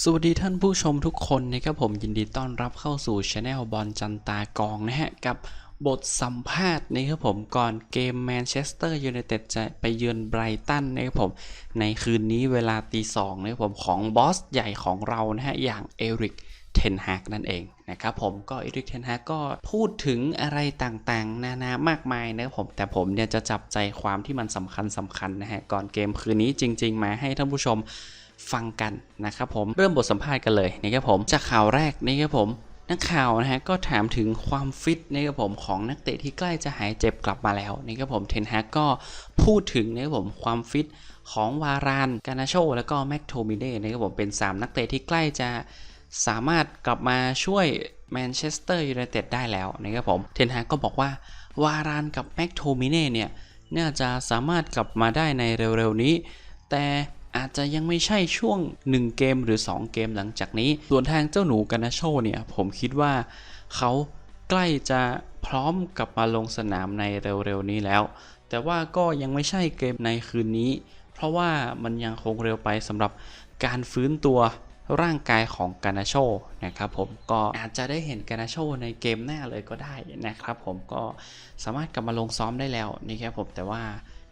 สวัสดีท่านผู้ชมทุกคนนะครับผมยินดีต้อนรับเข้าสู่ช anel บอลจันตากองนะฮะ กับบทสัมภาษณ์นะครับผมก่อนเกมแมนเชสเตอร์ยูไนเต็ดจะไปเยือนไบรตันนะครับผม ในคืนนี้เวลาตีสองนะครับผมของบอสใหญ่ของเรานะฮะ อย่างเอริกเทนฮากนั่นเองนะครับผมก็เอริกเทนฮากก็พูดถึงอะไรต่างๆ นานามากมายนะครับผมแต่ผมเนี่ยจะจับใจความที่มันสำคัญสำคัญนะฮะก่อนเกมคืนนี้จริง ๆ มาให้ท่านผู้ชม ฟังกันนะครับผมเริ่มบทสัมภาษณ์กันเลยนะครับผมจากข่าวแรกนะครับผมนักข่าวนะฮะก็ถามถึงความฟิตนะครับผมของนักเตะที่ใกล้จะหายเจ็บกลับมาแล้วนะครับผมเทนฮากก็พูดถึงนะครับผมความฟิตของวารานกานาโชแล้วก็แม็กโทมิเน่นะครับผมเป็น 3 นักเตะที่ใกล้จะสามารถกลับมาช่วยแมนเชสเตอร์ยูไนเต็ดได้แล้วนะครับผมเทนฮากก็บอกว่าวารานกับแม็กโทมิเน่เนี่ยน่าจะสามารถกลับมาได้ในเร็วๆนี้ แต่ อาจจะยังไม่ใช่ช่วง 1 เกมหรือ 2 เกมหลังจากนี้ ส่วนทางเจ้าหนูกานาโชเนี่ย ผมคิดว่าเขาใกล้จะพร้อมกลับมาลงสนามในเร็วๆนี้แล้ว แต่ว่าก็ยังไม่ใช่เกมในคืนนี้ เพราะว่ามันยังคงเร็วไปสำหรับการฟื้นตัวร่างกายของกานาโชนะครับผมก็อาจจะได้เห็นกานาโชในเกมหน้าเลยก็ได้นะครับผมก็สามารถกลับมาลงซ้อมได้แล้วนะครับผมแต่ว่า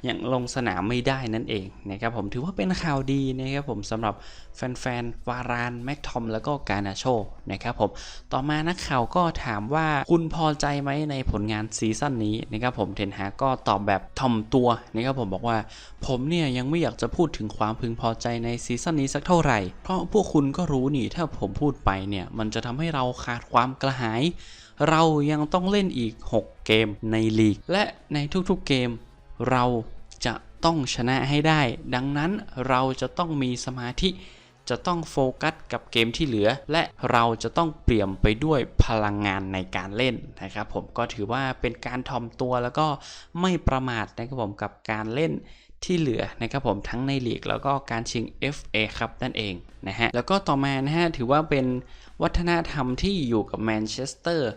ยังลงสนามไม่ได้นั่นเองนะครับผมถือว่าเป็นข่าวดีนะครับผมสำหรับแฟนๆ วารานแม็กทอมแล้วก็กานาโชนะครับผมต่อมานักข่าวก็ถามว่าคุณพอใจไหมในผลงานซีซั่นนี้นะครับผมเทนฮาก็ตอบแบบถ่อมตัวนะครับผมบอกว่าผมเนี่ยยังไม่อยากจะพูดถึงความพึงพอใจในซีซั่นนี้สักเท่าไหร่ เพราะพวกคุณก็รู้นี่ถ้าผมพูดไปเนี่ยมันจะทำให้เราขาดความกระหาย เรายังต้องเล่นอีก 6 เกมในลีก และในทุกๆเกม เราจะต้องชนะให้ได้ ดังนั้นเราจะต้องมีสมาธิ จะต้องโฟกัสกับเกมที่เหลือ และเราจะต้องเปลี่ยมไปด้วยพลังงานในการเล่นนะครับผมก็ถือว่าเป็นการทอมตัวแล้วก็ไม่ประมาทนะครับผมกับการเล่นที่เหลือนะครับผมทั้งในลีกแล้วก็การชิง FA ครับนั่นเองนะฮะแล้วก็ต่อมานะฮะถือว่าเป็นวัฒนธรรมที่อยู่กับแมนเชสเตอร์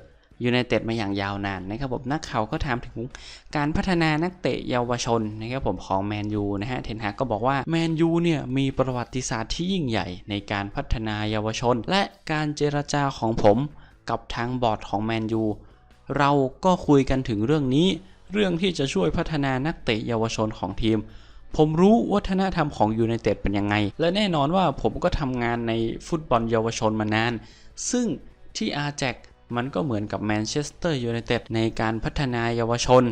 ยูไนเต็ดมาอย่างยาวนานนะครับผมนักข่าวก็ถามถึงการพัฒนานักเตะเยาวชนนะครับผมของแมนยูนะฮะเทนฮากก็บอกว่าแมนยูเนี่ยมีประวัติศาสตร์ที่ยิ่งใหญ่ในการพัฒนาเยาวชน และการเจรจาของผมกับทางบอร์ดของแมนยูเราก็คุยกันถึงเรื่องนี้ เรื่องที่จะช่วยพัฒนานักเตะเยาวชนของทีม ผมรู้วัฒนธรรมของยูไนเต็ดเป็นยังไง และแน่นอนว่าผมก็ทำงานในฟุตบอลเยาวชนมานาน ซึ่งที่อาแจก มันก็เหมือนกับแมนเชสเตอร์ยูไนเต็ดในการพัฒนาเยาวชน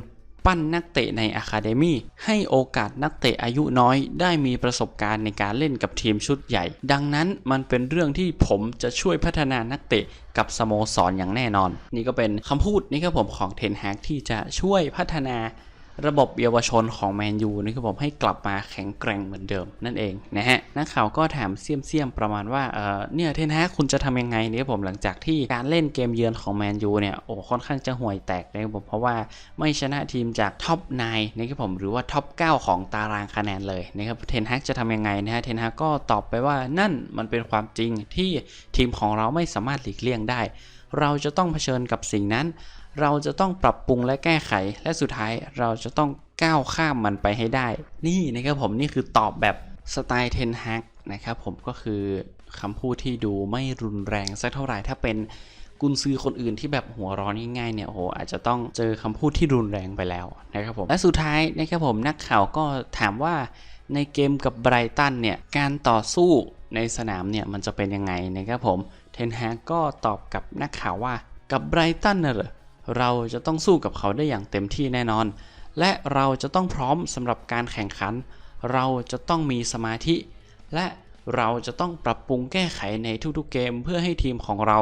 ปั้นนักเตะในอะคาเดมี่ให้โอกาสนักเตะอายุน้อย ได้มีประสบการณ์ในการเล่นกับทีมชุดใหญ่ ดังนั้นมันเป็นเรื่องที่ผมจะช่วยพัฒนานักเตะกับสโมสรอย่างแน่นอน นี่ก็เป็นคำพูดนี่ครับผมของเทนฮากที่จะช่วยพัฒนา ระบบเยาวชนของแมนยูนี่คือผมให้กลับมาแข็งแกร่งเหมือนเดิมนั่นเองนะฮะนักข่าวก็ถามเสียมๆประมาณว่าเออเนี่ยเทนฮากคุณจะทำยังไงเนี่ยผมหลังจากที่การเล่นเกมเยือนของแมนยูเนี่ยโอ้ค่อนข้างจะห่วยแตกนะครับผมเพราะว่าไม่ชนะทีมจากท็อป9นะครับผมหรือว่าท็อป 9 ของตารางคะแนนเลยนะครับเทนฮากจะทำยังไงนะฮะเทนฮากก็ตอบไปว่านั่นมันเป็นความจริงที่ทีมของเราไม่สามารถหลีกเลี่ยงได้เราจะต้องเผชิญกับสิ่งนั้น เราจะต้องปรับปรุงและแก้ไข และสุดท้ายเราจะต้องก้าวข้ามมันไปให้ได้ นี่นะครับผมนี่คือตอบแบบสไตล์เทนฮักนะครับผมก็คือคำพูดที่ดูไม่รุนแรงสักเท่าไหร่ถ้าเป็นกุนซือคนอื่นที่แบบหัวร้อนง่ายๆเนี่ยโอ้โหอาจจะต้องเจอคำพูดที่รุนแรงไปแล้วนะครับผมและสุดท้ายนะครับผมนักข่าวก็ถามว่าในเกมกับไบรตันเนี่ยการต่อสู้ในสนามเนี่ยมันจะเป็นยังไงนะครับผมเทนฮากก็ตอบกับนักข่าวว่ากับไบรตันน่ะเหรอ เราจะต้องสู้กับเขาได้อย่างเต็มที่แน่นอน และเราจะต้องพร้อมสำหรับการแข่งขัน เราจะต้องมีสมาธิ และเราจะต้องปรับปรุงแก้ไขในทุกๆเกม เพื่อให้ทีมของเรา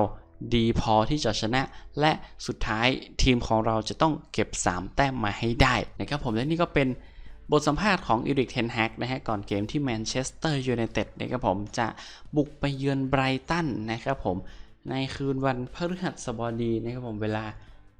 ดีพอที่จะชนะ และสุดท้ายทีมของเราจะต้องเก็บ 3 แต้มมาให้ได้นะครับผมและนี่ก็เป็นบทสัมภาษณ์ของอีริกเทนแฮกนะฮะก่อนเกมที่แมนเชสเตอร์ยูไนเต็ดนะครับผมจะบุกไปเยือนไบรตันนะครับผมในคืนวันพฤหัสบดีนะครับผมเวลา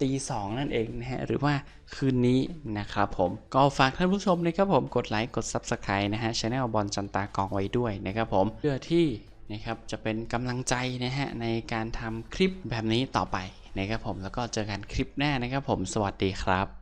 ตีสองนั่นเองนะฮะหรือว่าคืนนี้นะครับผมก็ฝากท่านผู้ชมนะครับผมกดไลค์กด Subscribe นะฮะช anel บอลจันตากองไว้ด้วยนะครับผมเพื่อที่นะครับจะเป็นกำลังใจนะฮะในการทำคลิปแบบนี้ต่อไปนะครับผมแล้วก็เจอกันคลิปหน้านะครับผมสวัสดีครับ